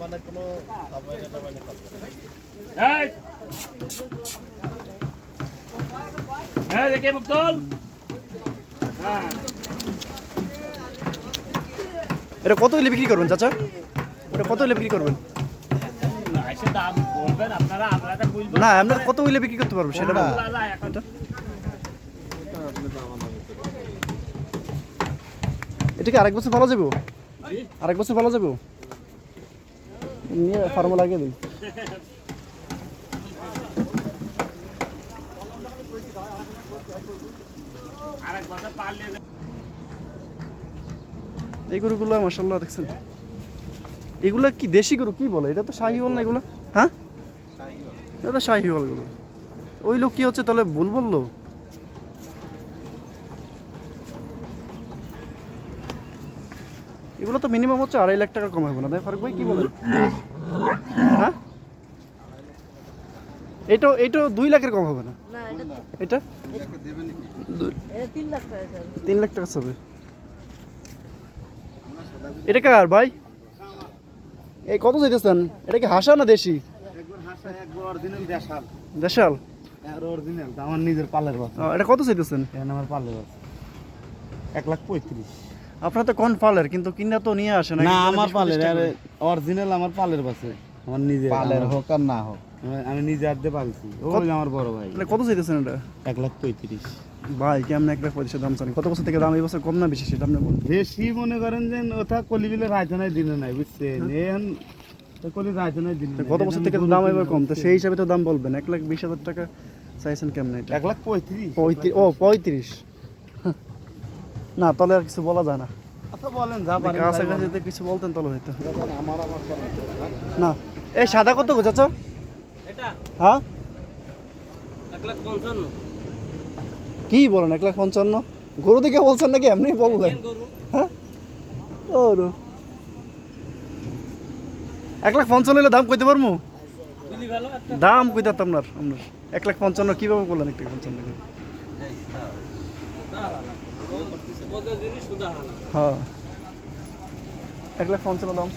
মানে কোনো হ্যাঁ দেখে মুক্তল হ্যাঁ। এটা কত হলে বিক্রি করবেন চাচা? এটা কত হলে বিক্রি করবেন? না আপনারা কত হলে বিক্রি করতে পারব সেটা বলুন। না, না, এটা কি আরেক বছর ভালো যাব? আরেক বছর ভালো যাব নিয়ে ফার্মে লাগিয়ে দিন। এই গরুগুলো মাসাল্লাহ দেখছেন? এগুলো কি দেশি গরু কি বলে? এটা তো শাহিওয়াল না এগুলো? হ্যাঁ? এটা গরু। ওই লোক কি হচ্ছে তাহলে ভুল বলল? এগুলো তো মিনিমাম হচ্ছে আড়াই লাখ টাকা কম হবে না। তাই ফারুক ভাই কি বলেন? হ্যাঁ? এটা এটা দুই লাখের কম হবে না? না এটা এটা? দু- এটা তিন লাখ টাকা স্যার তিন লাখ হবে এটা কার ভাই? এই কত চাইতেছেন? এটা কি হাসা না দেশি? একবার হাসা একবার অরিজিনাল দেশাল। দেশাল? আর অরিজিনাল আমার নিজের পালের বাচ্চা। এটা কত চাইতেছেন? এখন আমার পালের বাচ্চা। এক লাখ পঁয়ত্রিশ। আপনার তো কোন পালের কিন্তু কিনা তো নিয়ে আসে না আমার পালের আরে অরিজিনাল আমার পালের বাচ্চা আমার নিজের পালের হোক আর না হোক। আমি- নিজে হাতে পালছি। ওই আমার বড় ভাই। কত চাইতেছেন এটা? এক লাখ পঁয়ত্রিশ। ভাই কেমন এক লাখ পঁচিশের দাম জানি। কত বছর থেকে দাম এই বছর কম না বেশি সেটা আপনি বলুন। বেশি মনে করেন যে ওটা কলিবিলে রাইতে নাই দিনে নাই বুঝছেন? এখন তো কলি রাইতে নাই। দিনে কত বছর থেকে দাম এবার কম? তো সেই হিসাবে তো দাম বলবেন। এক লাখ বিশ হাজার টাকা চাইছেন কেমন এটা? এক লাখ পঁয়ত্রিশ। পঁয়ত্রিশ ও পঁয়ত্রিশ। না তাহলে আর কিছু বলা যায় না। আচ্ছা বলেন যা পারেন কাছে বলতেন তাহলে হয়তো না? এই সাদা কত হ্যাঁ? এক লাখ কি বলেন এক লাখ পঞ্চান্ন? গরু দিকে বলছেন নাকি? এমনি বললেন। গরু। হ্যাঁ? ও রো। এক লাখ পঞ্চান্ন হলে দাম কইতে পারব দাম কইতে আপনার আপনার এক লাখ পঞ্চান্ন কীভাবে বললেন এক লাখ পঞ্চান্ন? হ্যাঁ। এক লাখ পঞ্চান্ন দাম?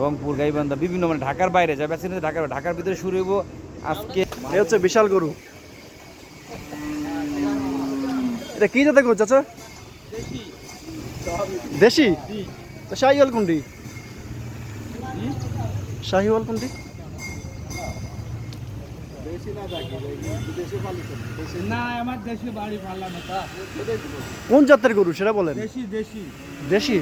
রংপুর গাইবান্ধা বিভিন্ন মানে ঢাকার বাইরে যা বেছে নিতে ঢাকার ঢাকার ভিতরে শুরু হইব আজকে। এই হচ্ছে বিশাল গরু। এটা কি জাতের গরু চাচা? দেশি। তো শাহিওয়াল কোনটি শাহিওয়াল কোনটি না আমার দেশে বাড়ি পারলাম কোন জাতের গরু সেটা বলেন। দেশি দেশি। দেশি?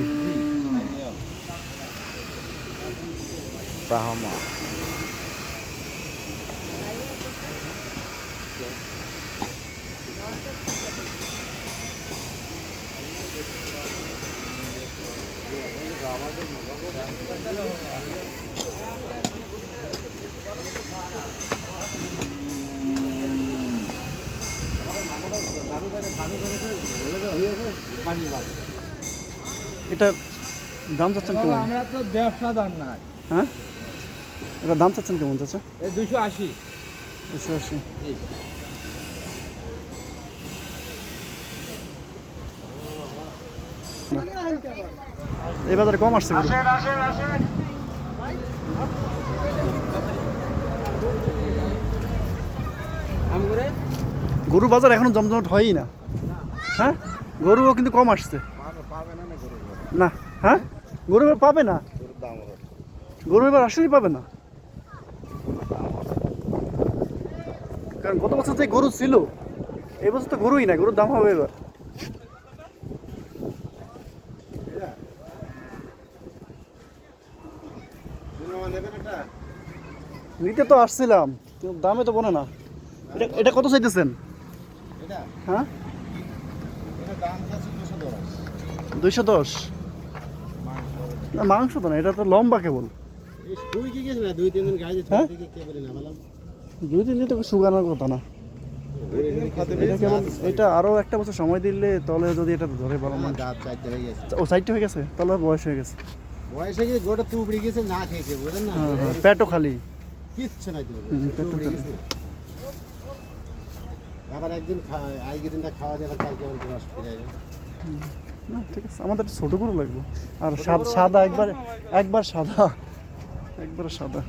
এটা দাম চাচ্ছেন কেমন? আমরা তো ব্যবসা দাম নাই। হ্যাঁ? এটা দাম চাচ্ছেন কেমন চাচা? দুশো আশি। দুশো আশি। এই বাজারে কম আসছে গরু। গরু বাজার এখনও জমজমট হয়ই না। হ্যাঁ? গরুও কিন্তু কম আসছে। না হ্যাঁ? গরু এবার পাবে না? গরু এবার আসলেই পাবে না। কারণ গত বছর যে গরু ছিল, এই বছর তো গরুই না গরুর দাম হবে এবার। নিতে তো আসছিলাম দামে তো বলে না। এটা কত চাইতেছেন? হ্যাঁ এটা দাম আছে দুশো দশ দুইশো দশ? না মাংস তো না এটা তো লম্বা কেবল। দুই গেছে তিন দিন হ্যাঁ? দুই তিন দিন তো শুকানোর কথা না। এটা আরও একটা বছর সময় দিলে তাহলে যদি এটা ধরে ভালো হয়ে গেছে ও সাইডটা হয়ে গেছে? তাহলে বয়স হয়ে গেছে। বয়সে গিয়ে গোটা তুবড়ি গেছে না খেয়েছে বুঝলেন না? হ্যাঁ হ্যাঁ পেটও খালি। কিচ্ছু নাই পেট্রোল চালিত। আবার একদিন আজকের দিনটা খাওয়া যাবে কালকে আবার গ্লাস ফিরে যাবে না ঠিক আছে। আমাদের একটু ছোট করে লাগবে। আর সাদ- সাদা একবার একবার সাদা। একবার সাদা।